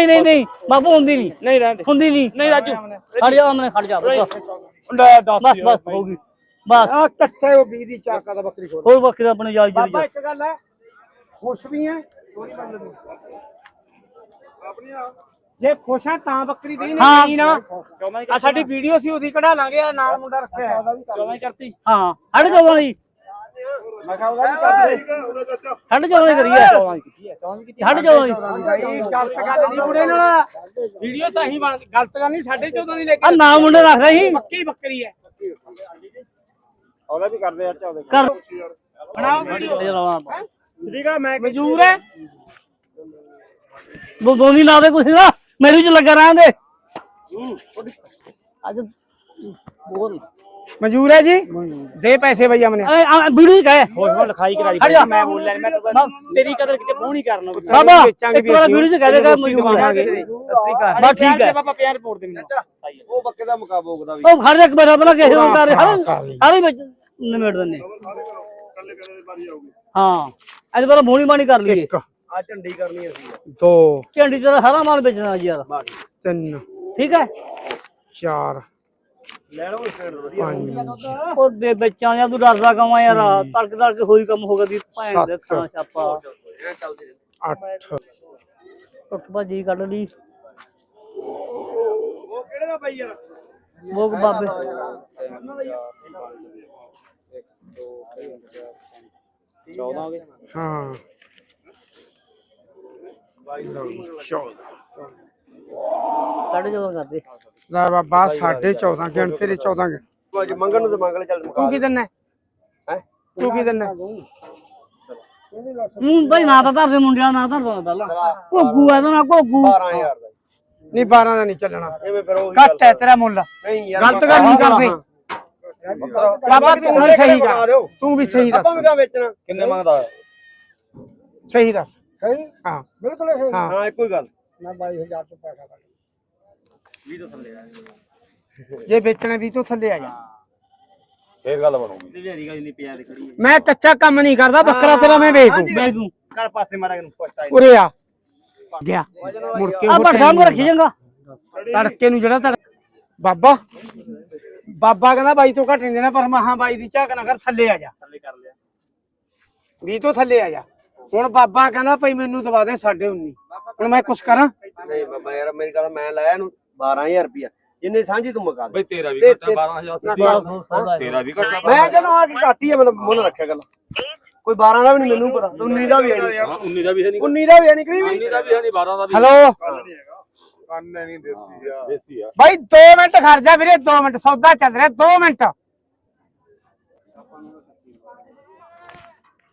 ਨਹੀਂ ਨਹੀਂ ਨਹੀਂ ਬਾਪੂ ਹੁੰਦੀ ਨਹੀਂ। ਨਹੀਂ ਰਹਿੰਦੇ। ਹੁੰਦੀ ਨਹੀਂ। ਨਹੀਂ ਰਾਜੂ। ਖੜ ਜਾ ਉਹਨੇ ਖੜ ਜਾ ਬਸ ਬਸ ਬਸ ਹੋ ਗਈ। ਬਸ। ਆ ਕੱਟੇ ਉਹ 20 ਦੀ ਚਾਕਾ ਦਾ ਬੱਕਰੀ ਖੋਲ ਹੋਰ ਬੱਕਰੀ ਦਾ ਆਪਣੇ ਜਾਲ ਬਾਬਾ ਜਰੀ ਇੱਕ ਗੱਲ ਹੈ ਖੁਸ਼ ਵੀ ਹੈ ਜੇ ਖੁਸ਼ ਹੈ ਤਾਂ ਬੱਕਰੀ ਦੀ ਹਾਂ। ਨਹੀਂ ਨਾ। ਆ ਸਾਡੀ ਵੀਡੀਓ ਸੀ ਉਹਦੀ ਕਢਾ ਲਾਂਗੇ ਆ ਨਾਲ ਮੁੰਡਾ ਰੱਖਿਆ ਹੈ। 14 ਕਰਤੀ। ਹਾਂ ਹਟ ਜਾ ਦੀ ਮੈਂ ਕਿਹਾ ਉਹਦਾ ਵੀ ਕਰ ਦੇ ਹਟ ਜਾ ਦੀ ਕਰੀਏ 14 ਕੀਤੀ ਹੈ। 14 ਕੀਤੀ ਹਟ ਜਾ ਦੀ ਭਾਈ ਗਲਤ ਗੱਲ ਨਹੀਂ ਮੁੰਡੇ ਨਾਲ ਵੀਡੀਓ ਤਾਂ ਹੀ ਬਣ ਗਲਤ ਗੱਲ ਨਹੀਂ 14.5 ਦੀ ਲੈ ਆ ਕੇ ਨਾ ਮੁੰਡੇ ਰੱਖਦਾ ਸੀ। ਪੱਕੀ ਬੱਕਰੀ ਹੈ। ਉਹਦਾ ਵੀ ਕਰਦੇ ਆ ਚਾਹਦੇ ਕਰ। ਬਣਾਓ ਵੀਡੀਓ। ਠੀਕ ਆ ਮੈਂ ਮਨਜ਼ੂਰ ਹੈ। ਦੋ ਦੋ ਕੁਛ ਨਾ। ਮੇਰੇ ਚ ਲੱਗਾ ਰਹਿੰਦੇ ਅੱਜ ਬੋਲ। ਮਨਜ਼ੂਰ ਹੈ ਜੀ? ਦੇ ਪੈਸੇ ਬਈ ਅਮਨੇ। ਵੀਡੀਓ ਕਹੇ। ਹੋਸ਼ ਹੋਸ਼ ਲਿਖਾਈ ਕਰਾ। ਦੀ। ਮੈਂ ਬੋਲ ਲੈ ਮੈਂ ਤਾਂ ਤੇਰੀ ਕਦਰ ਕਿਤੇ ਪਹੁੰਚ ਨਹੀਂ ਕਰਨਾ ਬਾਬਾ ਵੇਚਾਂਗੇ ਇੱਕ ਵਾਰ ਵੀਡੀਓ ਚ ਕਹਿ ਦੇਗਾ ਮਜਬੂਰ ਹੈ ਸਤਿ ਸ੍ਰੀ ਅਕਾਲ। ਬਸ ਠੀਕ ਹੈ। ਬਾਬਾ ਪਿਆਰ ਰਿਪੋਰਟ ਦੇ ਮੈਨੂੰ ਉਹ ਬੱਕੇ ਦਾ ਮੁਕਾਬਲਾ ਦਾ ਵੀ। ਉਹ ਖੜ ਜਾ ਇੱਕ ਵਾਰ ਪਹਿਲਾਂ ਕਿਸੇ ਨੂੰ ਕਰ ਹਰ ਵਿੱਚ ਨਿਮੇੜ ਦਿੰਨੇ ਹਾਂ। ਅੱਜ ਪਹਿਲਾਂ ਮੋਣੀ ਮਾਣੀ ਕਰ ਲਈਏ। ਇੱਕ। ਆ ਝੰਡੀ ਕਰਨੀ ਅਸੀਂ। ਦੋ। ਝੰਡੀ ਤੇਰਾ ਸਾਰਾ ਮਾਲ ਵੇਚਣਾ ਜੀ ਯਾਰ। ਤਿੰਨ। ਠੀਕ ਹੈ। ਚਾਰ। ਲੈ ਲਓ ਸਟੇਟ ਵਧੀਆ। ਪੰਜ ਉਹ ਦੇ ਬੱਚਾਂ ਜਾਂ ਤੂੰ ਡਰਦਾ ਕਮਾ ਯਾਰ? ਤੜਕ ਤੜਕ ਹੋਈ ਕੰਮ ਹੋ ਗਿਆ ਦੀ ਭੈਣ ਦੇ ਸੱਤ। ਖਾਂ ਛਾਪਾ। ਅੱਠ। ਉੱਠ ਭਾਜੀ ਕੱਢ ਲਈ। ਉਹ ਕਿਹੜੇ ਦਾ ਬਾਈ ਯਾਰ ਮੋਗ ਬਾਬੇ। ਹਾਂ। ਜਦੋਂ ਕਰਦੇ। ਲੈ ਬਾਬਾ ਸਾਢੇ 14 ਗਿਣ ਤੇਰੇ 14 ਗਿਣ ਅੱਜ ਮੰਗਣ ਨੂੰ ਤੇ ਮੰਗ ਲੈ ਚੱਲ ਮੁਕਾ ਤੂੰ ਕੀ ਦਿੰਨਾ? ਹੈ? ਤੂੰ ਕੀ ਦਿੰਨਾ? ਹੂੰ ਭਾਈ ਨਾ ਤਾਂ ਧਰਦੇ ਮੁੰਡਿਆਂ ਨਾ ਧਰਦਾ ਪਹਿਲਾਂ। ਘੋਗੂ ਆ ਨਾ ਘੋਗੂ। 12000 ਦਾ। ਨਹੀਂ 12 ਦਾ ਨਹੀਂ ਚੱਲਣਾ। ਐਵੇਂ ਫਿਰ ਉਹ ਘੱਟ ਹੈ ਤੇਰਾ ਮੁੱਲ। ਨਹੀਂ ਯਾਰ ਗਲਤ ਗੱਲ ਨਹੀਂ ਕਰਦੇ। ਬਾਬਾ ਤੂੰ ਵੀ ਸਹੀ ਕਰ ਤੂੰ ਵੀ ਸਹੀ ਦੱਸ ਆਪਾਂ ਵੀ ਕਾ ਵੇਚਣਾ? ਕਿੰਨੇ ਮੰਗਦਾ? ਸਹੀ ਦੱਸ। ਸਹੀ? ਹਾਂ। ਬਿਲਕੁਲ ਸਹੀ। ਹਾਂ ਇੱਕੋ ਹੀ ਗੱਲ। ਮੈਂ 22000 ਤੋਂ ਪੈਸਾ ਕੱਢ 20 ਤੋਂ ਥੱਲੇ ਆ। ਜੇ ਵੇਚਣਾ ਵੀ ਤੋਂ ਥੱਲੇ ਆ ਜਾ। ਫੇਰ ਗੱਲ ਬਣੂਗੀ। ਢੇਰੀ ਗੱਲ ਨਹੀਂ ਪਿਆ ਦੇ ਖੜੀ ਮੈਂ ਕੱਚਾ ਕੰਮ ਨਹੀਂ ਕਰਦਾ ਬੱਕਰਾ ਤੇਰਾ ਮੈਂ ਵੇਚ। ਦੂੰ ਬੈ ਤੂੰ ਕਰ ਪਾਸੇ ਮਾਰਾ ਨੂੰ ਪੁੱਛਤਾ ਉਰੇ ਆ। ਗਿਆ। ਮੁੜ ਕੇ ਆ ਉਹ ਬੜ ਸਾਹਮਣੇ time ਰੱਖੀ ਜਾਂਗਾ ਤੜਕੇ ਨੂੰ ਜਿਹੜਾ ਤੜ ਬਾਬਾ। ਬਾਬਾ ਕਹਿੰਦਾ ਬਾਈ ਤੋਂ ਘੱਟ ਨਹੀਂ ਦੇਣਾ ਪਰ ਮਹਾ ਬਾਈ ਦੀ ਝਾਕ ਨਾ ਕਰ ਥੱਲੇ ਆ ਜਾ। ਥੱਲੇ ਕਰ ਲਿਆ। ਵੀ ਤੋਂ ਥੱਲੇ ਆ ਜਾ। ਹੁਣ ਬਾਬਾ ਕਹਿੰਦਾ ਭਾਈ ਮੈਨੂੰ ਦਵਾ ਦੇ 19.5 ਹੁਣ ਮੈਂ ਕੁਛ ਕਰਾਂ? ਨਹੀਂ ਬਾਬਾ ਯਾਰ ਮੇਰੀ ਗੱਲ ਮੈਂ ਲਾਇਆ ਇਹਨੂੰ 12000 ਰੁਪਿਆ ਜਿੰਨੇ ਸਾਂਝੀ ਤੂੰ ਮੁਕਾ ਦੇ। ਬਈ ਤੇਰਾ ਵੀ ਘੱਟਾ ਤੇ- 12000 ਤੇਰਾ ਵੀ ਘੱਟਾ ਮੈਂ ਚਲੋ ਆ ਕੇ ਘੱਟ ਹੀ ਆ ਮਤਲਬ ਮੁੱਲ ਰੱਖਿਆ ਗੱਲ ਕੋਈ 12 ਦਾ ਵੀ ਨਹੀਂ ਮੈਨੂੰ ਪਤਾ 19 ਦਾ ਵੀ ਹੈ ਨਹੀਂ। 19 ਦਾ ਵੀ ਹੈ ਨਹੀਂ। 19 ਦਾ ਵੀ ਹੈ ਨਹੀਂ ਵੀ 19 ਦਾ ਵੀ ਹੈ ਨਹੀਂ 12 ਦਾ ਵੀ ਹੈਲੋ ਕੰਨ ਨਹੀਂ ਦੇਸੀ ਆ। ਦੇਸੀ ਆ। ਬਾਈ 2 ਮਿੰਟ ਖੜ ਜਾ ਵੀਰੇ 2 ਮਿੰਟ। ਸੌਦਾ ਚੱਲ ਰਿਹਾ 2 ਮਿੰਟ।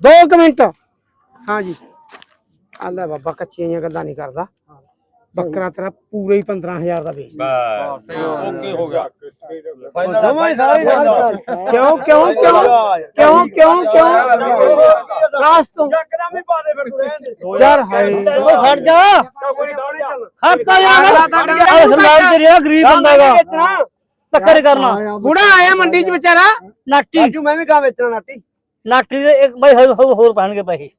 2 ਮਿੰਟ। ਹਾਂ ਜੀ। ਆ ਲੈ ਬਾਬਾ ਕੱਚੀਆਂ ਜਿਹੀਆਂ ਗੱਲਾਂ ਨਹੀਂ ਕਰਦਾ। ਬੱਕਰਾ ਤੇਰਾ ਪੂਰੇ ਹੀ 15000 ਦਾ ਵੇਚ ਬਸ ਓਕੇ ਹੋ। ਗਿਆ। ਦੋਵਾਂ ਹੀ ਸਾਰੇ ਕਿਉਂ ਕਿਉਂ ਕਿਉਂ ਕਿਉਂ ਕਿਉਂ ਕਿਉਂ? ਲਾਸਟ ਤੋਂ। ਚੱਕਦਾ ਵੀ ਪਾ ਦੇ ਫਿਰ ਤੂੰ ਰਹਿਣ ਦੇ। ਯਾਰ ਹਾਏ। ਉਹ ਖੜ ਜਾ। ਕੋਈ ਦੌੜ ਚੱਲ ਹੱਥਾ ਯਾਰ ਸਮਾਜ ਤੇ ਰਿਹਾ ਗਰੀਬ ਬੰਦਾ ਦਾ ਟੱਕਰ ਕਰਨਾ ਬੁੜਾ ਆਇਆ ਮੰਡੀ 'ਚ ਵਿਚਾਰਾ। ਨਾਟੀ। ਮੈਂ ਵੀ ਕਾ ਵੇਚਣਾ ਨਾਟੀ। ਨਾਟੀ ਦੇ ਇੱਕ ਬਈ ਹੋਰ ਪੈਣਗੇ ਪੈਸੇ।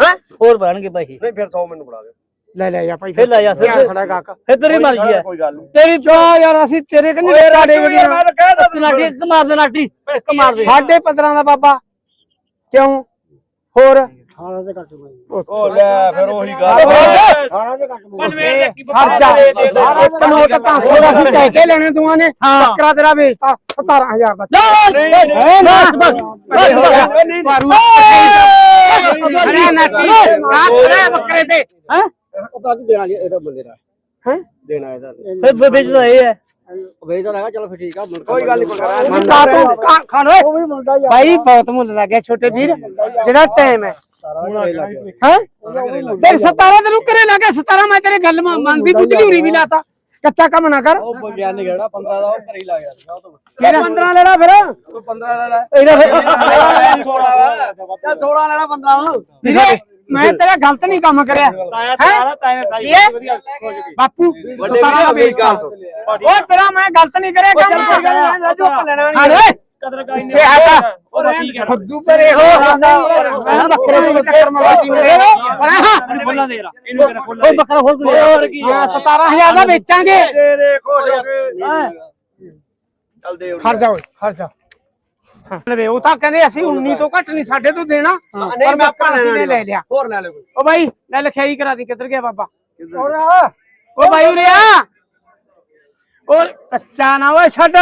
ਹੈ? ਹੋਰ ਪੈਣਗੇ ਪੈਸੇ ਨਹੀਂ ਫਿਰ 100 ਮੈਨੂੰ ਫੜਾ ਦੇ ਲੈ ਲੈ ਜਾ ਭਾਈ ਫਿਰ ਲੈ ਜਾ, ਫਿਰ- ਖੜਾ ਕਾਕਾ। ਫਿਰ ਤੇਰੀ ਮਰਜ਼ੀ ਹੈ। ਕੋਈ ਗੱਲ ਨਹੀਂ। ਤੇਰੀ ਚੋ ਯਾਰ ਅਸੀਂ ਤੇਰੇ ਕੰਨੀ ਮੈਂ ਤਾਂ ਕਹਿ ਇੱਕ ਨਾਟੀ ਇੱਕ ਮਾਰ ਦੇ ਨਾਟੀ। ਇੱਕ ਮਾਰ ਦੇ। ਸਾਢੇ 15 ਦਾ ਬਾਬਾ। ਕਿਉਂ? ਹੋਰ? ਉਹ ਲੈ ਫਿਰ ਉਹੀ ਗੱਲ ਖਰਚਾ ਇੱਕ ਨੋਟ 500 ਦਾ ਸੀ ਕਹਿ ਕੇ ਲੈਣੇ ਦੋਵਾਂ ਨੇ ਬੱਕਰਾ ਤੇਰਾ ਵੇਚਤਾ 17000 ਦਾ ਜਾ ਬਸ ਬਸ ਬਸ ਮਾਰੂ ਅਰੇ ਨਾਟੀ ਆ ਖੜਾ ਬੱਕਰੇ ਤੇ ਹੈ ਉਹ ਅੱਜ ਦੇਣਾ ਜੀ ਇਹਦਾ ਬੰਦੇ ਦਾ ਹੈ ਦੇਣਾ ਇਹਦਾ ਫਿਰ ਵੇਚਦਾ ਇਹ ਹੈ ਵੇਚਦਾ ਹੈਗਾ ਚਲੋ ਫਿਰ ਠੀਕ ਆ ਕੋਈ ਗੱਲ ਨਹੀਂ ਮੁੰਡਾ ਤੂੰ ਕਾ- ਖਾਣ ਓਏ ਭਾਈ ਬਹੁਤ ਮੁੱਲ ਲੱਗਿਆ ਛੋਟੇ ਵੀਰ ਜਿਹੜਾ ਟਾਈਮ ਹੈ ਹੈ? ਤੇਰੇ 17 ਤੈਨੂੰ ਕਰੇ ਲੱਗਾ 17 ਮੈਂ ਤੇਰੇ ਗੱਲ ਮੰਨ- ਮੰਨਦੀ ਬੁੱਝਲੀ ਉਰੀ ਵੀ ਲਾਤਾ। ਕੱਚਾ ਕੰਮ ਨਾ ਕਰ। ਉਹ ਗਿਆਨ ਨਹੀਂ ਗੜਾ 15 ਦਾ ਉਹ ਘਰੇ ਹੀ ਲਾ ਗਿਆ ਸੀਗਾ ਉਹ ਤੋਂ ਕਿਹੜਾ? 15 ਲੈਣਾ ਫਿਰ? ਉਹ 15 ਲੈ ਲੈ। ਇਹਦਾ ਫਿਰ 16 ਚੱਲ 16 ਲੈਣਾ 15 ਵੀਰੇ ਮੈਂ ਤੇਰਾ ਗਲਤ ਨਹੀਂ ਕੰਮ ਕਰਿਆ। ਬਾਪੂ 17 ਦਾ ਵੇਚਦਾ ਉਹ ਤੇਰਾ ਮੈਂ ਗਲਤ ਨਹੀਂ ਕਰਿਆ ਕੰਮ ਰਾਜੂ ਆਪਾਂ ਲੈਣਾ ਹਾਂ ਓਏ ਕਦਰ ਕਾਈ ਪਿੱਛੇ ਹਟ ਖੁੱਦੂ ਪਰੇ ਹੋ। ਮੈਂ ਬੱਕਰੇ ਨੂੰ ਬੱਕਰ ਮਵਾਜੀ ਮੇਰੇ ਪਰ ਹਾਂ ਖੁੱਲਾ ਦੇ। ਰਾ ਇਹਨੂੰ ਕਿਹੜਾ ਖੁੱਲਾ ਓਏ ਬੱਕਰਾ ਹੋਰ ਕੋਈ ਹੋਰ ਕੀ ਹਾਂ 17000 ਦਾ ਵੇਚਾਂਗੇ। ਤੇਰੇ ਖੁਸ਼ ਹੋ ਕੇ। ਓਏ ਲਵੇ ਉਹ ਤਾਂ ਕਹਿੰਦੇ ਅਸੀਂ 19 ਤੋਂ ਘੱਟ ਨਹੀਂ ਸਾਡੇ ਤੋਂ ਦੇਣਾ। ਨਹੀਂ ਪਰ ਮੈਂ ਬੱਕਰਾ ਆਪਾਂ ਅਸੀਂ ਨੇ ਲੈ ਲਿਆ। ਹੋਰ ਲੈ ਲੈ ਕੋਈ ਓ ਬਾਈ ਲੈ ਲਿਖਾਈ ਕਰਾ ਦੀ ਕਿੱਧਰ ਗਿਆ ਬਾਬਾ? ਓ ਬਾਈ ਉਰੇ ਆ। ਓ ਕੱਚਾ ਨਾ ਓਏ ਛੱਡ।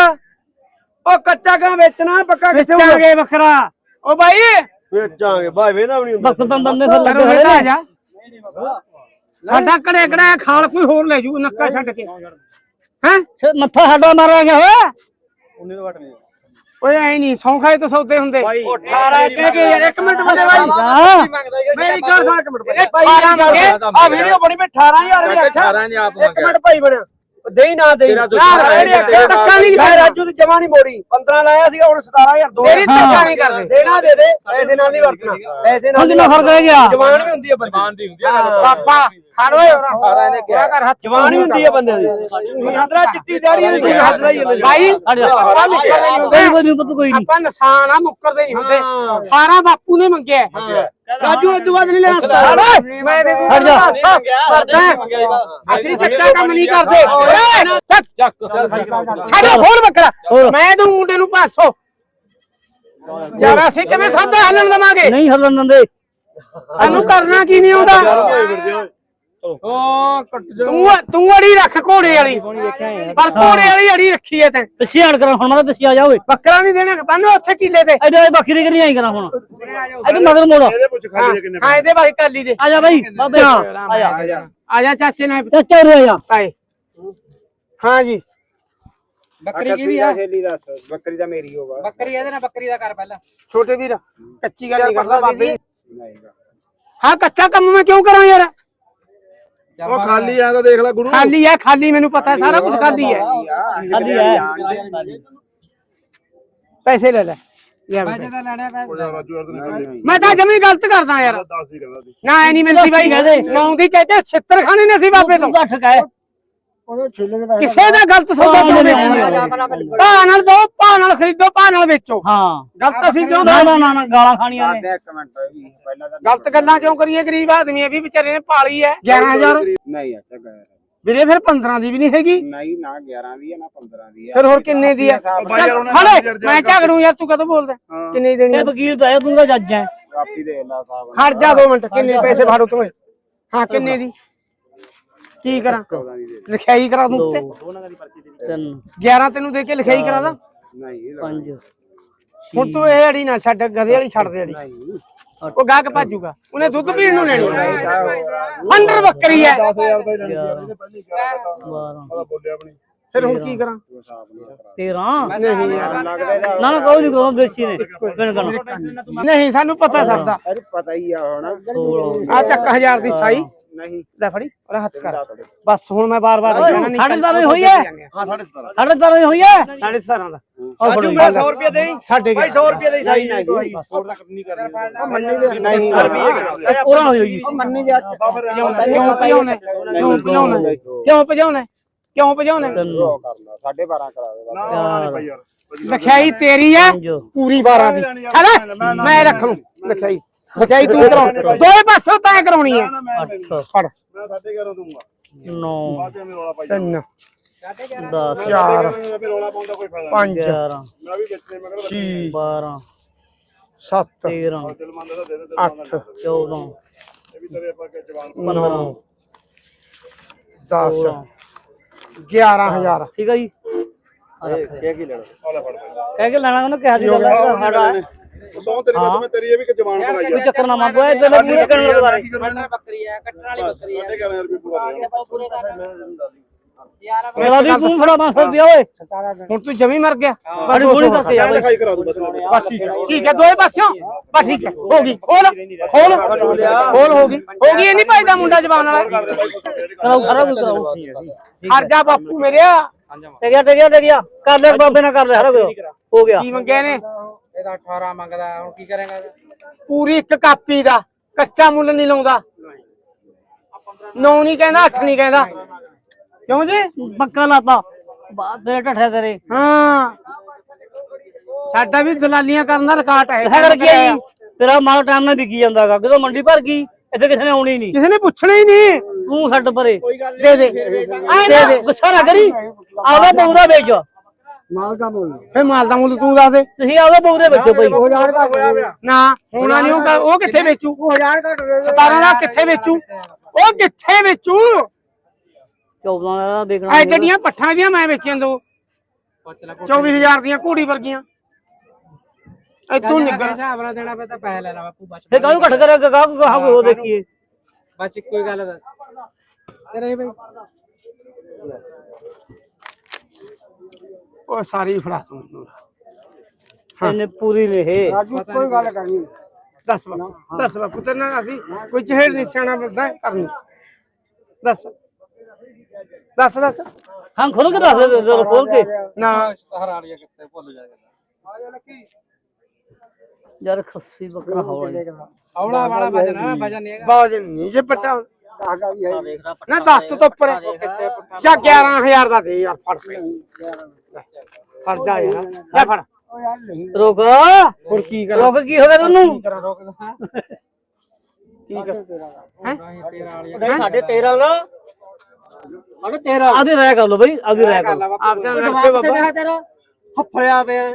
ਉਹ ਕੱਚਾ ਕਾਂ ਵੇਚਣਾ ਪੱਕਾ ਕਿੱਥੇ ਵੇਚਾਂਗੇ ਬੱਕਰਾ ਓ ਬਾਈ! ਵੇਚਾਂਗੇ ਭਾਈ ਵੇਦਾ ਵੀ ਨਹੀਂ ਹੁੰਦਾ। ਬਸ ਤਾਂ ਬੰਦੇ ਫਿਰ ਲੱਗੇ ਹੋਏ ਆ ਜਾ। ਸਾਡਾ ਕੜੇ ਕੜਾ ਖਾਲ ਕੋਈ ਹੋਰ ਲੈ ਜੂ ਨੱਕਾ ਛੱਡ ਕੇ। ਹੈ? ਨੇ ਮੱਥਾ ਸਾਡਾ ਮਾਰਿਆ ਗਿਆ ਹੋਇਆ ਓਏ ਐ ਨਹੀਂ ਸੌਂਖਾਏ ਤੋਂ ਸੌਦੇ ਹੁੰਦੇ। ਉਹ 18 ਕਹਿ ਕੇ ਯਾਰ ਇੱਕ ਮਿੰਟ ਬੰਦੇ ਭਾਈ ਹਾਂ ਮੇਰੀ ਗੱਲ ਸੁਣ। ਇੱਕ ਮਿੰਟ ਭਾਈ ਮੰਗੇ, ਆ ਵੀਡੀਓ ਬਣੀ ਵੀ 18000 ਵੀ ਆਖਿਆ 18 ਨੇ ਆਪ ਇੱਕ ਮਿੰਟ ਭਾਈ ਬਣਿਆ ਦੇਈ ਨਾ ਦੇਈ। ਤੇਰਾ ਯਾਰ ਦੁਸ਼ਮਣ ਇਹਨੇ ਆਖਿਆ ਹੈ, ਧੱਕਾ ਨਹੀਂ ਮੈਂ ਰਾਜੂ ਦੀ ਜਮਾ ਨਹੀਂ ਮੋੜੀ। 15 ਲਾਇਆ ਸੀਗਾ ਹੁਣ 17000 ਦੋ ਮੇਰੀ ਧੱਕਾ ਨਹੀਂ ਕਰਦੇ ਦੇਣਾ ਦੇ ਦੇ ਪੈਸੇ ਨਾਲ ਨਹੀਂ ਵਰਤਣਾ। ਪੈਸੇ ਨਾਲ ਹੁਣ ਕਿੰਨਾ ਫ਼ਰਕ ਰਹਿ ਗਿਆ। ਜਵਾਨ ਵੀ ਹੁੰਦੀ ਹੈ ਬੰਦੇ ਜਵਾਨ ਦੀ ਹੁੰਦੀ ਹੈ ਬਾਬਾ। ਖੜ ਓਏ ਹੋਰਾ ਇਹਨੇ ਕਿਹਾ। ਕਰ ਹੱਥ ਜਵਾਨ ਵੀ ਹੁੰਦੀ ਹੈ ਬੰਦੇ ਦੀ। ਹਦਰਾ ਚਿੱਟੀ ਦਾੜੀ ਨਹੀਂ ਹਦਰਾ ਹੀ ਹੈ ਭਾਈ ਹਟ ਜਾ। ਆਪਾਂ ਮੁੱਕਰਦੇ ਨਹੀਂ ਕੋਈ ਹੁੰਦੇ ਨਹੀਂ ਪਤਾ ਕੋਈ ਨਹੀਂ ਆਪਾਂ ਨਿਸ਼ਾਨ ਆ ਮੁੱਕਰਦੇ ਨਹੀਂ ਹੁੰਦੇ। ਹਾਂ। 18 ਬਾਪੂ ਨੇ ਮੰਗਿਆ। ਰਾਜੂ ਇਦੋਂ ਬਾਅਦ ਨਹੀਂ ਲੈਣਾ ਓਏ, ਮੈਂ ਇਹਦੇ ਕੋਲ ਹਟ ਜਾ। ਦੱਸ, ਕਰਦਾ। ਅਸੀਂ ਕੱਚਾ ਕੰਮ ਨਹੀਂ ਕਰਦੇ। ਚੱਕ ਚੱਕ ਛੱਡ ਬੱਕਰਾ। ਮੈਂ ਦੂੰ ਮੁੰਡੇ ਨੂੰ 500 ਯਾਰ ਅਸੀਂ ਕਿਵੇਂ ਸੌਦਾ ਹੱਲਣ ਦਵਾਂਗੇ? ਨਹੀਂ ਹੱਲਣ ਦਿੰਦੇ। ਸਾਨੂੰ ਕਰਨਾ ਕੀ ਨਹੀਂ ਆਉਂਦਾ? ਉਹ ਕੱਟ ਤੂੰ ਤੂੰ ਅੜੀ ਰੱਖ ਘੋੜੇ ਵਾਲੀ। ਪਰ ਘੋੜੇ ਵਾਲੀ ਅੜੀ ਰੱਖੀ ਐ ਤੈਂ। ਪਿੱਛੇ ਹਟ ਕਰਾਂ ਹੁਣ ਮੈਂ ਪਿੱਛੇ ਆ ਜਾ ਓਏ ਬੱਕਰਾ ਨਹੀਂ ਦੇਣਾ ਬੰਨੋ ਉੱਥੇ ਕਿੱਲੇ ਤੇ। ਐਡੇ ਬੱਕਰੀ ਕਰੀ ਆਈ ਕਰਾਂ ਹੁਣ? ਐਡੇ ਮਗਰ ਮੋੜ। ਇਹਦੇ ਪੁੱਛ ਹਾਂ ਹਾਂ, ਇਹਦੇ ਬਾਈ ਕਾਲੀ ਦੇ। ਆ ਜਾ ਬਾਈ ਬਾਬੇ। ਆ ਜਾ। ਆ ਜਾ। ਚਾਚੇ ਨਾਲ। ਚਾਚਾ ਆ। ਜਾ ਤਾਏ ਹਾਂ ਜੀ। ਬੱਕਰੀ ਕੀ ਵੀ ਆ? ਛੇਲੀ ਦੱਸ ਬੱਕਰੀ ਤਾਂ ਮੇਰੀ ਹੋਗਾ ਬੱਕਰੀ ਇਹਦੇ ਨਾਲ ਬੱਕਰੀ ਦਾ ਕਰ ਪਹਿਲਾਂ। ਛੋਟੇ ਵੀਰ ਕੱਚੀ ਗੱਲ ਨਹੀਂ ਕਰਦਾ ਬਾਬੇ। ਹਾਂ ਕੱਚਾ ਕੰਮ ਮੈਂ ਕਿਉਂ ਕਰਾਂ ਯਾਰ? ਉਹ ਖਾਲੀ ਆ ਤਾਂ ਦੇਖ ਲੈ ਗੁਰੂ। ਖਾਲੀ ਹੈ ਖਾਲੀ ਮੈਨੂੰ ਪਤਾ ਹੈ, ਸਾਰਾ ਕੁਝ ਖਾਲੀ ਹੈ ਖਾਲੀ ਹੈ ਪੈਸੇ ਲੈ ਲੈ। ਮੈਂ ਤਾਂ ਜਮੀ ਗਲਤ ਕਰਦਾ ਯਾਰ। 10 ਹੀ ਕਹਿੰਦਾ ਸੀ। ਨਾ ਐ ਨਹੀਂ ਮਿਲਦੀ ਬਾਈ। ਕਹਦੇ। ਨੌਂ ਦੀ ਚਾਚੇ ਛਿੱਤਰ ਖਾਣੇ ਨੇ ਸੀ ਬਾਬੇ ਤੋਂ। ਕਹੇ ਕਿਸੇ ਦਾ ਗਲਤ ਸੌਦਾ ਹਾਂ, ਭਾ ਨਾਲ ਦੋ ਭਾ ਨਾਲ ਖਰੀਦੋ ਭਾ ਨਾਲ ਵੇਚੋ। ਹਾਂ। ਗਲਤ ਅਸੀਂ ਕਿਉਂ ਨਾ ਨਾ ਨਾ ਗਾਲਾਂ ਖਾਣੀਆਂ ਨੇ। ਇੱਕ ਮਿੰਟ ਪਹਿਲਾਂ ਤਾਂ ਗਲਤ ਗੱਲਾਂ ਕਿਉਂ ਕਰੀਏ? ਗਰੀਬ ਆਦਮੀ ਹੈ ਵੀ ਵਿਚਾਰੇ ਨੇ ਪਾਲੀ ਹੈ। 11000 ਨਹੀਂ ਅੱਛਾ ਵੀਰੇ ਫਿਰ 15 ਦੀ ਵੀ ਨਹੀਂ ਹੈਗੀ। ਨਹੀਂ ਨਾ 11 ਦੀ ਹੈ ਨਾ 15 ਦੀ ਹੈ। ਫਿਰ ਹੋਰ ਕਿੰਨੇ ਦੀ ਹੈ? ਖੜੇ। ਮੈਂ ਝਗੜੂ ਯਾਰ ਤੂੰ ਕਦੋਂ ਬੋਲਦਾ। ਕਿੰਨੇ ਦੀ ਦੇਣੀ ਇਹ ਹੈ? ਵਕੀਲ ਤਾਂ ਹੈ ਤੂੰ ਤਾਂ ਜੱਜ ਹੈ। ਕਾਪੀ ਦੇ ਲਾ ਸਾਹਿਬ ਖੜ ਜਾ ਦੋ ਮਿੰਟ ਕਿੰਨੇ ਪੈਸੇ ਫਾੜੋ ਤੂੰ ਹਾਂ ਕਿੰਨੇ ਦੀ? ਕੀ ਕਰਾਂ? ਲਿਖਾਈ ਕਰਾ ਦੂੰ ਉੱਤੇ। ਤਿੰਨ। 11 ਤੈਨੂੰ ਦੇ ਕੇ ਲਿਖਾਈ ਕਰਾ ਦਾਂ? ਨਹੀਂ ਪੰਜ। ਹੁਣ ਤੂੰ ਇਹ ਅੜੀ ਨਾ ਛੱਡ ਗਧੇ ਵਾਲੀ ਛੱਡ ਦੇ ਅੜੀ। ਉਹ ਗਾਹਕ ਭਾਜੂਗਾ। ਉਹਨੇ ਦੁੱਧ ਪੀਣ ਨੂੰ ਲੈਣੀ। ਅੰਡਰ ਬੱਕਰੀ ਹੈ। 10000 ਦਾ ਹੀ ਲੈਣੀ ਸੀ ਇਹਨੇ ਪਹਿਲੀ ਕਿਹਾ ਪਤਾ ਬਾਰਾਂ। ਪਤਾ ਬੋਲਿਆ ਆਪਣੀ ਫਿਰ ਹੁਣ ਕੀ ਕਰਾਂ? ਤੇਰਾਂ? ਨਹੀਂ। ਯਾਰ ਨਾ ਨਾ ਕੋਈ ਨਹੀਂ ਕਰਾਉਂ ਦੇਸੀ ਨੇ। ਨਹੀਂ ਸਾਨੂੰ ਪਤਾ ਸਭ ਦਾ ਅਰੇ ਪਤਾ ਹੀ ਆ ਹੁਣ। 16 ਆ ਚੱਕ ਹਜ਼ਾਰ ਦੀ ਸਾਈ। ਨਹੀਂ। ਲੈ ਫੜੀ ਉਹਦਾ ਹੱਥ ਕਰ। ਬਸ ਹੁਣ ਮੈਂ ਬਾਰ-ਬਾਰ ਕਹਿਣਾ ਨਹੀਂ ਸਾਡੇ ਨਹੀਂ ਹੋਈ ਹੈ ਹਾਂ 17.5 ਸਾਡੇ ਨਹੀਂ ਹੋਈ ਹੈ ਸਾਢੇ 17 ਦਾ ਆਹ ਫੜੋ ਜੀ। 100 ਰੁਪਏ ਦੇ ਸਾਡੇ ਭਾਈ 100 ਰੁਪਏ ਦੇ ਸਹੀ ਨਹੀਂ ਹੋਰ ਤੱਕ ਨਹੀਂ ਕਰਨੀ ਮੰਨੀ ਦੇ ਨਹੀਂ ਪੂਰਾ ਹੋ ਜਾਊਗੀ ਮੰਨੀ ਦੇ। ਕਿਉਂ ਭਜਾਉਣਾ? ਕਿਉਂ ਭਜਾਉਣਾ? ਕਿਉਂ ਭਜਾਉਣਾ? ਕਿਉਂ ਭਜਾਉਣਾ? ਤਿੰਨ ਕਰਨਾ 12.5 ਕਰਾ ਦੇ ਨਾ ਭਾਈ ਯਾਰ। ਲਿਖਾਈ ਤੇਰੀ ਹੈ ਪੂਰੀ 12 ਦੀ। ਮੈਂ ਰੱਖ ਲੂੰ। ਲਿਖਾਈ ਲਿਖਾਈ ਤੂੰ ਕਰਾਉ। ਦੋਏ ਪਾਸੋਂ ਤੈਂ ਕਰਾਉਣੀ ਹੈ ਫੜ। ਮੈਂ ਸਾਡੇ ਘਰੋਂ ਦੂੰਗਾ ਨੌ। ਬਾਅਦ ਵਿੱਚ ਰੋਲਾ ਪਾਈ ਤਿੰਨ। 10 ਚਾਰ ਮੈਂ ਵੀ ਰੋਲਾ ਪਾਉਂਦਾ ਕੋਈ ਫਾਇਦਾ ਪੰਜ। 11 ਮੈਂ ਵੀ ਮਗਰ ਛੇ। 12 ਸੱਤ। 13 ਦਿਲ ਮੰਨਦਾ ਤਾਂ ਦੇ ਦੇ ਦਿਲ ਅੱਠ। 14 ਇਹ ਵੀ ਤੇਰੇ ਆਪਾਂ ਕੇ ਜਵਾਨ 15 ਦਸ। 16 ਗਿਆਰਾਂ ਹਜ਼ਾਰ। ਠੀਕ ਹੈ ਜੀ? ਆ ਰੱਖ ਦੇ। ਕੀ ਲੈਣਾ? ਕਹਿ ਕੇ ਲੈਣਾ ਉਹਨੇ ਕਿਹਾ ਦੀ ਗੱਲ ਸਾਡਾ। ਸੌ ਤੇਰੀ ਬਸ ਮੈਂ ਤੇਰੀ ਇਹ ਵੀ ਕਿ ਜਵਾਨ ਕਰਾਈ ਕੋਈ ਚੱਕਰ ਨਾ ਮੰਗੋ ਇਹ ਤੇਰੇ ਪੂਰੇ ਕਰਨ ਦੇ ਬਾਰੇ ਬੱਕਰੀ ਹੈ ਕੱਟਣ ਵਾਲੀ ਬੱਕਰੀ ਸਾਡੇ 11000 ਰੁਪਏ ਪੂਰਾ ਦੇ ਦਿਓ। ਪੂਰੇ ਕਰ ਮੇਰਾ ਵੀ ਤੂੰ ਫੜਾ 500 ਰੁਪਇਆ ਓਏ। ਹੁਣ ਤੂੰ ਜਮੀ ਮਰ ਗਿਆ। ਬਸ ਬੜੀ ਦੋ ਗੋਲੀ ਸੌ ਕਰਕੇ ਜਾ ਮੈਂ ਬਈ ਲਿਖਾਈ ਕਰਾ ਦੂੰ ਬਸ ਇਹਨੂੰ। ਬਸ ਠੀਕ ਹੈ ਠੀਕ ਹੈ ਦੋਏ ਪਾਸਿਓਂ। ਬਸ ਠੀਕ ਹੈ ਹੋ ਗਈ ਖੋਲ ਖੋਲ। ਖੋਲ ਹੋ ਗਈ। ਹੋ ਗਈ ਇਹ ਨਹੀਂ ਭਾਈਦਾ ਮੁੰਡਾ ਜਵਾਨ ਵਾਲਾ। ਕਰਾਓ ਸਾਰਾ ਕੁਝ ਕਰਾਓ। ਹਰ ਜਾ ਬਾਪੂ ਮੇਰਿਆ। ਤੇ ਗਿਆ ਤੇ ਗਿਆ ਤੇ ਗਿਆ ਕਰ ਲੈ ਬਾਬੇ ਨਾਲ ਕਰ ਲੈ ਸਾਰਾ ਕੁਝ ਹੋ ਗਿਆ। ਕੀ ਮੰਗਿਆ ਨੇ ਇਹਦਾ 18 ਮੰਗਦਾ ਹੁਣ ਕੀ ਕਰੇਗਾ? ਪੂਰੀ ਇੱਕ ਕਾਪੀ ਦਾ ਕੱਚਾ ਮੁੱਲ ਨਹੀਂ ਲਾਉਂਦਾ। 9 ਨਹੀਂ ਕਹਿੰਦਾ 8 ਨਹੀਂ ਕਹਿੰਦਾ। ਕਿਉਂ ਜੀ? ਪੱਕਾ ਲਾਤਾ। ਬਾਤ ਤੇਰੇ ਢੱਠੇ ਤੇਰੇ। ਹਾਂ। ਸਾਡਾ ਵੀ ਦਲਾਲੀਆਂ ਕਰਨ ਦਾ ਰਿਕਾਰਡ ਹੈ। ਐਸਾ ਕਰ ਗਿਆ ਜੀ ਤੇਰਾ ਮਾਲ ਟਾਈਮ ਨਾਲ ਵਿਕੀ ਜਾਂਦਾਗਾ ਜਦੋਂ ਮੰਡੀ ਭਰ ਗਈ ਇੱਥੇ ਕਿਸੇ ਨੇ ਆਉਣੀ ਨਹੀਂ। ਕਿਸੇ ਨੇ ਪੁੱਛਣਾ ਹੀ ਨਹੀਂ। ਤੂੰ ਛੱਡ ਪਰੇ। ਦੇ ਦੇ। ਐ ਨਾ ਗੁੱਸਾ ਨਾ ਕਰੀ। ਆਪਦਾ ਬਹੂਦਾ ਵੇਚ। ਮਾਲ ਦਾ ਮੁੱਲ ਫੇ ਮਾਲ ਦਾ ਮੁੱਲ ਤੂੰ ਦੱਸ ਦੇ। ਤੁਸੀਂ ਆਪਦਾ ਬਹੂਦੇ ਵੇਚੋ ਭਾਈ ਉਹ ਯਾਰ ਦਾ। ਹੋਇਆ ਨਾ ਹੋਣਾ ਨਹੀਂ ਉਹ ਉਹ ਕਿੱਥੇ ਵੇਚੂ? ਉਹ ਹਜ਼ਾਰ ਘੱਟ ਦੇ। ਦੇ 17 ਦਾ ਕਿੱਥੇ ਵੇਚੂ? ਉਹ ਕਿੱਥੇ ਵੇਚੂ? 14 ਦਾ ਦੇਖਣਾ ਐ ਗੱਡੀਆਂ ਪੱਠਾਂ ਦੀਆਂ ਮੈਂ ਵੇਚੀਆਂ ਦੋ। ਪੁੱਛ ਲੈ 24000 ਦੀਆਂ ਘੋੜੀ ਵਰਗੀਆਂ। ਐ ਤੂੰ ਨਿਕਲ। ਹਿਸਾਬ ਨਾਲ ਦੇਣਾ ਪੈ ਤਾਂ ਪੈਸੇ ਲੈ ਲਾ ਬਾਪੂ ਬਚ ਫੇ ਕਾਹਨੂੰ ਘੱਟ ਕਰਿਆ ਗਾਹ ਗਾਹ ਉਹ ਦੇਖੀਏ। ਬਚ ਕੋਈ ਗੱਲ ਦਾ ਤੇਰੇ ਬਈ। ਉਹ ਸਾਰੀ ਫੜਾ ਤੂੰ ਮੈਨੂੰ। ਇਹਨੇ ਪੂਰੀ ਲੇਹੇ ਰਾਜੂ ਕੋਈ ਗੱਲ ਕਰਨੀ। ਦੱਸ ਬਾਪੂ ਦੱਸ ਬਾਪੂ ਤੇ ਨਾ ਅਸੀਂ ਕੋਈ ਚਿਹੜ ਨਹੀਂ ਸਿਆਣਾ ਬੰਦਾ ਕਰਨੀ। ਦੱਸ। ਦੱਸ ਦੱਸ। ਹਾਂ ਖੋਲ ਕੇ ਦੱਸ ਦੇ ਦਿਲ ਖੋਲ ਕੇ। ਨਾ। ਹਰਾ ਲਿਆ ਕਿੱਥੇ ਭੁੱਲ ਜਾਏਗਾ ਯਾਰ ਖੱਸੀ ਬੱਕਰਾ ਹੌਲਾ। ਔਲਾ ਵਾਲਾ ਵਜਨ ਵਜਨ ਨਹੀਂ। ਹੈਗਾ। ਬਾਜ ਨਹੀਂ ਜੇ ਪੱਟਾ। ਕਾਗਾ ਵੀ ਹੈ ਨਾ 10 ਤੋਂ ਉੱਪਰ ਚਾ 11000 ਦਾ ਦੇ ਯਾਰ ਫੜ ਫੜ ਜਾ ਯਾਰ ਲੈ ਫੜ ਉਹ ਯਾਰ ਨਹੀਂ ਰੁਕ ਹੋਰ ਕੀ ਕਰਾਂ ਰੁਕ ਕੀ ਹੋ ਗਿਆ ਤੈਨੂੰ ਰੋਕ ਹਾਂ ਕੀ ਕਰ ਤੇਰਾ ਨਹੀਂ ਸਾਡੇ 13 ਨਾ ਸਾਡੇ 13 ਆਦੀ ਰਹਿ ਕਰ ਲੋ ਬਈ ਆਦੀ ਰਹਿ ਕਰ ਲਓ ਆਪ ਜਾਨ ਰੱਖੇ ਬਾਬਾ ਤੇਰਾ ਹੱਫੜਿਆ ਪਿਆ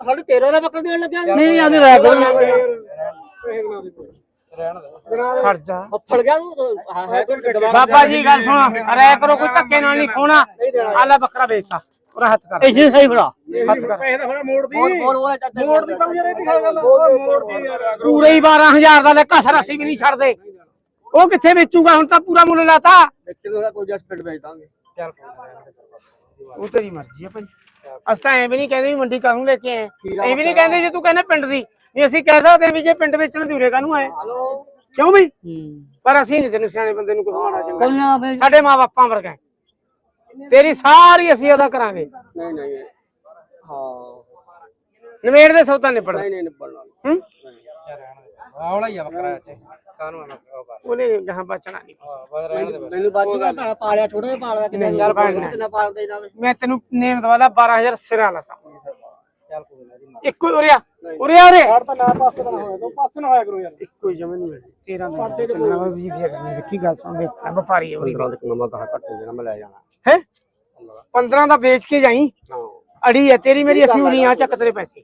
ਸਾਡੇ 13 ਦਾ ਬੱਕਰ ਦੇਣ ਲੱਗਿਆ ਨਹੀਂ ਆਦੀ ਰਹਿ ਕਰ ਰਹਿਣ ਦੇ। ਗਿਆ ਹਾਂ ਬਾਬਾ ਜੀ ਗੱਲ ਸੁਣ ਰਹਿ ਕਰੋ ਕੋਈ ਧੱਕੇ ਨਾਲ ਨਹੀਂ ਖੋਣਾ। ਆਲਾ ਬੱਕਰਾ ਵੇਚਤਾ ਉਹ ਹੱਥ ਕਰ। ਇਸੇ ਸਹੀ ਫੜਾ। ਹੱਥ ਕਰ। ਪੈਸੇ ਤਾਂ ਫਿਰ ਮੋੜਦੀ ਹੋਰ ਹੋਰ ਮੋੜਦੀ ਤਾਂ ਯਾਰ ਇਹ ਵੀ ਗੱਲ ਉਹ ਮੋੜਦੀ ਯਾਰ ਪੂਰੇ ਹੀ 12000 ਦਾ ਲੈ ਕਸਰ ਅਸੀਂ ਵੀ ਨਹੀਂ ਛੱਡਦੇ। ਉਹ ਕਿੱਥੇ ਵੇਚੂਗਾ? ਹੁਣ ਤਾਂ ਪੂਰਾ ਮੁੱਲ ਲਾਤਾ। ਕੋਈ ਵੇਚ ਦਾਂਗੇ। ਚੱਲ ਕੋਈ ਨਾ। ਉਹ ਤੇਰੀ ਮਰਜ਼ੀ ਹੈ ਭਾਈ। ਅਸੀਂ ਤਾਂ ਐ ਵੀ ਨਹੀਂ ਕਹਿੰਦੇ ਵੀ ਮੰਡੀ ਕਾਹਨੂੰ ਲੈ ਕੇ ਆਏ। ਐ ਵੀ ਨਹੀਂ ਕਹਿੰਦੇ ਜੇ ਤੂੰ ਕਹਿੰਦਾ ਪਿੰਡ ਦੀ। ਨਹੀਂ ਅਸੀਂ ਕਹਿ ਸਕਦੇ ਵੀ ਜੇ ਪਿੰਡ ਵੇਚਣ ਦੀ ਉਰੇ ਕਾਹਨੂੰ ਆਏ? ਕਿਉਂ ਬਈ? ਹੂੰ। ਪਰ ਅਸੀਂ ਨਹੀਂ ਤੈਨੂੰ ਸਿਆਣੇ ਬੰਦੇ ਨੂੰ ਕੁਝ ਮਾੜਾ ਚੰਗਾ ਸਾਡੇ ਮਾਪਿਆਂ ਵਰਗਾ ਹੈ। ਤੇਰੀ ਸਾਰੀ ਅਸੀਂ ਅਦਾ ਕਰਾਂਗੇ। ਨਹੀਂ ਨਹੀਂ। ਹਾਂ। ਨਵੇੜ ਦੇ ਸੌਦਾ ਨਿਬੜਦਾ ਨਹੀਂ ਹੂੰ ਚੱਲ ਰਹਿਣ ਦੇ ਔਲਾ ਹੀ ਆ ਬੱਕਰਾ ਇੱਥੇ। ਕਾਨੂੰ ਨਾ ਉਹਨੇ ਗਾਹਾਂ ਬਚਣਾ ਨਹੀਂ। ਹਾਂ, ਦੇ ਮੈਨੂੰ ਬਾਜੂ ਪਾਲਿਆ ਛੋਟਾ ਜਿਹਾ ਪਾਲਦਾ ਕਿੰਨਾ ਨਹੀਂ, ਪਾਲਣਾ। ਕਿੰਨਾ ਪਾਲਦਾ ਇਹਨਾਂ ਮੈਂ ਤੈਨੂੰ ਨੇਮ ਦਵਾਲਾ 12000 ਸਿਰਾ ਲਾਤਾ। ਚੱਲ ਕੋਈ ਨਾ ਇੱਕੋ ਹੀ ਉਰਿਆ ਉਰਿਆ ਉਰੇ। ਤਾਂ ਨਾ ਪਾਸੇ ਨਾ ਹੋਇਆ ਤੂੰ ਪਾਸੇ ਨਾ ਹੋਇਆ ਕਰੋ ਯਾਰ। ਇੱਕੋ ਹੀ ਜਮਨ ਨਹੀਂ ਮਿਲਦੀ। 13 ਦਾ ਚੱਲਣਾ ਵਾ ਵੀ ਫਿਰ ਨਹੀਂ ਦੇਖੀ ਗੱਲ ਸੁਣ ਵੇਚਣਾ ਵਪਾਰੀ ਹੈ ਉਰੀ। ਨੰਬਰ ਤਾਂ ਘੱਟ ਹੋ ਜਾਣਾ ਮੈਂ ਲੈ ਜਾਣਾ। ਹੈ? 15 ਦਾ ਵੇਚ ਕੇ ਜਾਈ? ਹਾਂ। ਅੜੀ ਹੈ ਤੇਰੀ ਮੇਰੀ ਅਸੀਂ ਉਰੀਆਂ ਚੱਕ ਤੇਰੇ ਪੈਸੇ।